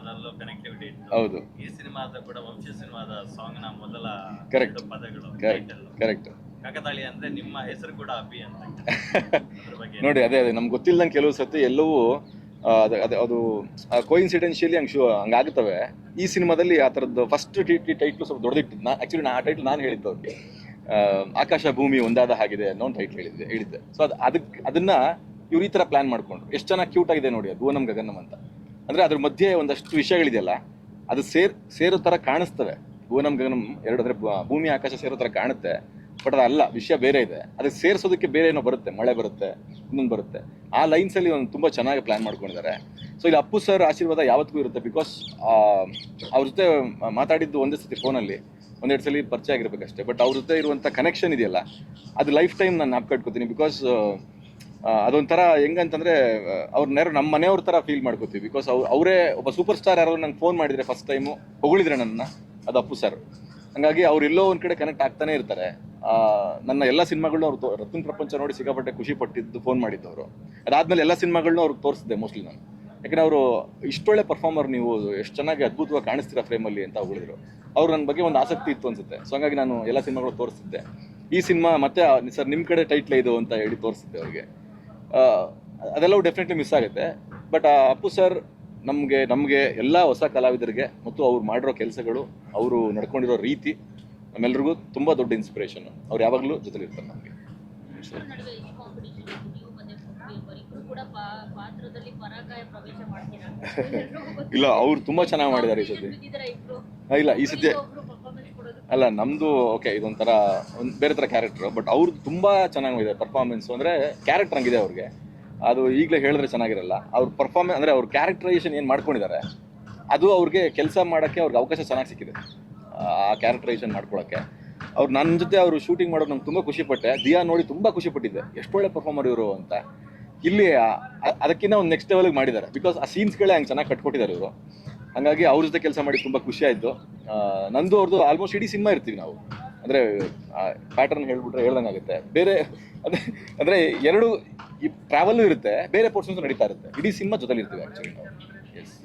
ಸಿನಿಮಾದಲ್ಲೂ connectivity ಹೌದು. ಈ ಸಿನಿಮಾದ ಕೂಡ ವಂಶ ಸಿನಿಮಾದ ಸಾಂಗ್ನ ಮೊದಲ ಕರೆಕ್ಟ್ ಪದಗಳು ಕರೆಕ್ಟ್ ಕಾಕತಾಳಿ ಅಂದ್ರೆ ನಿಮ್ಮ ಹೆಸರು ಕೂಡ ಅಭಿ ಅಂತ ನೋಡಿ ಅದೇ ಅದೇ ನಮ್ಗೆ ಗೊತ್ತಿಲ್ಲದಂಗೆ ಕೆಲವು ಸತಿ ಎಲ್ಲವೂ ಅದು ಅದು ಕೋಇನ್ಸಿಡೆನ್ಷಿಯಲಿ ಹಂಗೆ ಶೂ ಹಂಗಾಗುತ್ತವೆ ಈ ಸಿನಿಮಾದಲ್ಲಿ ಆ ಥರದ್ದು ಫಸ್ಟ್ ಟಿ ಟಿ ಟೈಟ್ಲು ಸ್ವಲ್ಪ ದೊಡ್ಡದಿಟ್ಟು ನಾ ಆ್ಯಕ್ಚುಲಿ ನಾ ಆ ಟೈಟ್ಲ್ ನಾನು ಹೇಳಿದ್ದು ಅವ್ರಿಗೆ ಆಕಾಶ ಭೂಮಿ ಒಂದಾದ ಹಾಗಿದೆ ಅನ್ನೋ ಒಂದು ಟೈಟ್ಲ್ ಹೇಳಿದ್ದೆ ಹೇಳಿದ್ದೆ. ಸೊ ಅದು ಅದಕ್ಕೆ ಅದನ್ನ ಇವ್ರು ಈ ಥರ ಪ್ಲಾನ್ ಮಾಡ್ಕೊಂಡ್ರು. ಎಷ್ಟು ಚೆನ್ನಾಗಿ ಕ್ಯೂಟ್ ಆಗಿದೆ ನೋಡಿ ಅದು ಭುವನಂ ಗಗನಂ ಅಂತ. ಅಂದರೆ ಅದ್ರ ಮಧ್ಯೆ ಒಂದಷ್ಟು ವಿಷಯಗಳಿದೆಯಲ್ಲ, ಅದು ಸೇರ್, ಸೇರೋ ಥರ ಕಾಣಿಸ್ತವೆ. ಭುವನಂ ಗಗನಂ ಎರಡು ಅಂದರೆ ಭೂಮಿ ಆಕಾಶ ಸೇರೋ ಥರ ಕಾಣುತ್ತೆ, ಬಟ್ ಅದಲ್ಲ ವಿಷಯ ಬೇರೆ ಇದೆ. ಅದಕ್ಕೆ ಸೇರಿಸೋದಕ್ಕೆ ಬೇರೆ ಏನೋ ಬರುತ್ತೆ, ಮಳೆ ಬರುತ್ತೆ, ಇನ್ನೊಂದು ಬರುತ್ತೆ. ಆ ಲೈನ್ಸಲ್ಲಿ ಒಂದು ತುಂಬ ಚೆನ್ನಾಗಿ ಪ್ಲ್ಯಾನ್ ಮಾಡ್ಕೊಂಡಿದ್ದಾರೆ. ಸೊ ಇಲ್ಲಿ ಅಪ್ಪು ಸರ್ ಆಶೀರ್ವಾದ ಯಾವತ್ತಿಗೂ ಇರುತ್ತೆ? ಬಿಕಾಸ್ ಅವ್ರ ಜೊತೆ ಮಾತಾಡಿದ್ದು ಒಂದೇ ಸತಿ ಫೋನಲ್ಲಿ ಒಂದೆರಡು ಸಲ ಪರಿಚಯ ಆಗಿರ್ಬೇಕಷ್ಟೇ. ಬಟ್ ಅವ್ರ ಜೊತೆ ಇರುವಂಥ ಕನೆಕ್ಷನ್ ಇದೆಯಲ್ಲ, ಅದು ಲೈಫ್ ಟೈಮ್ ನಾನು ನಾಪ್ ಕಟ್ಕೋತೀನಿ ಬಿಕಾಸ್ ಅದೊಂಥರ ಹೆಂಗಂತಂದ್ರೆ ಅವ್ರ ನೆರ ನಮ್ಮ ಮನೆಯವ್ರ ಥರ ಫೀಲ್ ಮಾಡ್ಕೋತೀವಿ. ಬಿಕಾಸ್ ಅವ್ರು ಅವರೇ ಒಬ್ಬ ಸೂಪರ್ ಸ್ಟಾರ್ ಯಾರೋ ನಂಗೆ ಫೋನ್ ಮಾಡಿದ್ರೆ ಫಸ್ಟ್ ಟೈಮು ಹೊಗಳಿದ್ರೆ ನನ್ನ ಅದು ಅಪ್ಪು ಸರ್ ಹಂಗಾಗಿ ಅವ್ರು ಎಲ್ಲೋ ಒಂದ್ ಕಡೆ ಕನೆಕ್ಟ್ ಆಗ್ತಾನೆ ಇರ್ತಾರೆ. ನನ್ನ ಎಲ್ಲ ಸಿನಿಮಾಗಳನ್ನ ಅವ್ರು ರತ್ನ ಪ್ರಪಂಚ ನೋಡಿ ಸಿಕ್ಕಾಪಟ್ಟೆ ಖುಷಿ ಪಟ್ಟಿದ್ದು ಫೋನ್ ಮಾಡಿದ್ದವರು. ಅದಾದ್ಮೇಲೆ ಎಲ್ಲ ಸಿನಿಮಾಗಳನ್ನ ಅವ್ರಿಗೆ ತೋರಿಸಿದೆ ಮೋಸ್ಟ್ಲಿ ನಾನು. ಯಾಕಂದ್ರೆ ಅವರು ಇಷ್ಟೊಳ್ಳೆ ಪರ್ಫಾರ್ಮರ್ ನೀವು, ಎಷ್ಟು ಚೆನ್ನಾಗಿ ಅದ್ಭುತವಾಗಿ ಕಾಣಿಸ್ತೀರಾ ಫ್ರೇಮಲ್ಲಿ ಅಂತ ಹೊಗಳಿದ್ರು. ಅವ್ರು ನನ್ನ ಬಗ್ಗೆ ಒಂದು ಆಸಕ್ತಿ ಇತ್ತು ಅನ್ಸುತ್ತೆ. ಸೊ ಹಂಗಾಗಿ ನಾನು ಎಲ್ಲ ಸಿನಿಮಾಗಳು ತೋರಿಸ್ತಿದ್ದೆ ಈ ಸಿನಿಮಾ ಮತ್ತೆ ಸರ್ ನಿಮ್ಮ ಕಡೆ ಟೈಟ್ಲ್ ಇದು ಅಂತ ಹೇಳಿ ತೋರಿಸಿದ್ದೆ ಅವ್ರಿಗೆ. ಅದೆಲ್ಲವೂ ಡೆಫಿನೆಟ್ಲಿ ಮಿಸ್ ಆಗುತ್ತೆ. ಬಟ್ ಅಪ್ಪು ಸರ್ ನಮಗೆ ನಮಗೆ ಎಲ್ಲ ಹೊಸ ಕಲಾವಿದರಿಗೆ ಮತ್ತು ಅವ್ರು ಮಾಡಿರೋ ಕೆಲಸಗಳು ಅವರು ನಡ್ಕೊಂಡಿರೋ ರೀತಿ ನಮ್ಮೆಲ್ರಿಗೂ ತುಂಬ ದೊಡ್ಡ ಇನ್ಸ್ಪಿರೇಷನ್ ಅವ್ರು ಯಾವಾಗಲೂ ಜೊತೆಲಿರ್ತಾರೆ ನಮಗೆ. ಇಲ್ಲ ಅವ್ರು ತುಂಬ ಚೆನ್ನಾಗಿ ಮಾಡಿದ್ದಾರೆ ಈ ಸತಿ. ಆ, ಇಲ್ಲ ಈ ಸತಿ ಅಲ್ಲ, ನಮ್ದು ಓಕೆ ಇದೊಂಥರ ಒಂದು ಬೇರೆ ಥರ ಕ್ಯಾರೆಕ್ಟರ್ ಬಟ್ ಅವ್ರದ್ದು ತುಂಬ ಚೆನ್ನಾಗಿದೆ ಪರ್ಫಾರ್ಮೆನ್ಸ್ ಅಂದರೆ ಕ್ಯಾರೆಕ್ಟರ್ ಹಂಗಿದೆ ಅವ್ರಿಗೆ. ಅದು ಈಗಲೇ ಹೇಳಿದ್ರೆ ಚೆನ್ನಾಗಿರಲ್ಲ. ಅವ್ರ ಪರ್ಫಾರ್ಮೆನ್ಸ್ ಅಂದರೆ ಅವ್ರ ಕ್ಯಾರೆಕ್ಟರೈಸೇಷನ್ ಏನು ಮಾಡ್ಕೊಂಡಿದ್ದಾರೆ, ಅದು ಅವ್ರಿಗೆ ಕೆಲಸ ಮಾಡೋಕ್ಕೆ ಅವ್ರಿಗೆ ಅವಕಾಶ ಚೆನ್ನಾಗಿ ಸಿಕ್ಕಿದೆ. ಆ ಕ್ಯಾರೆಕ್ಟರೈಸೇಷನ್ ಮಾಡ್ಕೊಳ್ಳೋಕ್ಕೆ ಅವ್ರು ನನ್ನ ಜೊತೆ ಅವರು ಶೂಟಿಂಗ್ ಮಾಡೋದು ನಂಗೆ ತುಂಬ ಖುಷಿಪಟ್ಟೆ. ದಿಯಾ ನೋಡಿ ತುಂಬ ಖುಷಿಪಟ್ಟಿದ್ದೆ. ಎಷ್ಟು ಒಳ್ಳೆ ಪರ್ಫಾರ್ಮರ್ ಇವರು ಅಂತ. ಇಲ್ಲಿ ಅದಕ್ಕಿಂತ ಒಂದು ನೆಕ್ಸ್ಟ್ ಲೆವೆಲ್ಗೆ ಮಾಡಿದ್ದಾರೆ. ಬಿಕಾಸ್ ಆ ಸೀನ್ಸ್ಗಳೇ ಹಂಗೆ ಚೆನ್ನಾಗಿ ಕಟ್ಕೊಟ್ಟಿದ್ದಾರೆ ಇವರು. ಹಾಗಾಗಿ ಅವ್ರ ಜೊತೆ ಕೆಲಸ ಮಾಡಿ ತುಂಬ ಖುಷಿ ಆಯಿತು. ನಂದು ಅವ್ರದ್ದು ಆಲ್ಮೋಸ್ಟ್ ಇಡೀ ಸಿನಿಮಾ ಇರ್ತೀವಿ ನಾವು. ಅಂದರೆ ಪ್ಯಾಟರ್ನ್ ಹೇಳ್ಬಿಟ್ರೆ ಹೇಳ್ದಂಗಾಗುತ್ತೆ ಬೇರೆ ಅದೇ ಅಂದರೆ ಎರಡು ಈ ಟ್ರಾವೆಲ್ಲು ಇರುತ್ತೆ, ಬೇರೆ ಪೋರ್ಷನ್ಸ್ ನಡೀತಾ ಇರುತ್ತೆ. ಇಡೀ ಸಿನಿಮಾ ಜೊತೆಲಿ ಇರ್ತೀವಿ ಆ್ಯಕ್ಚುಲಿ ನಾವು. ಎಸ್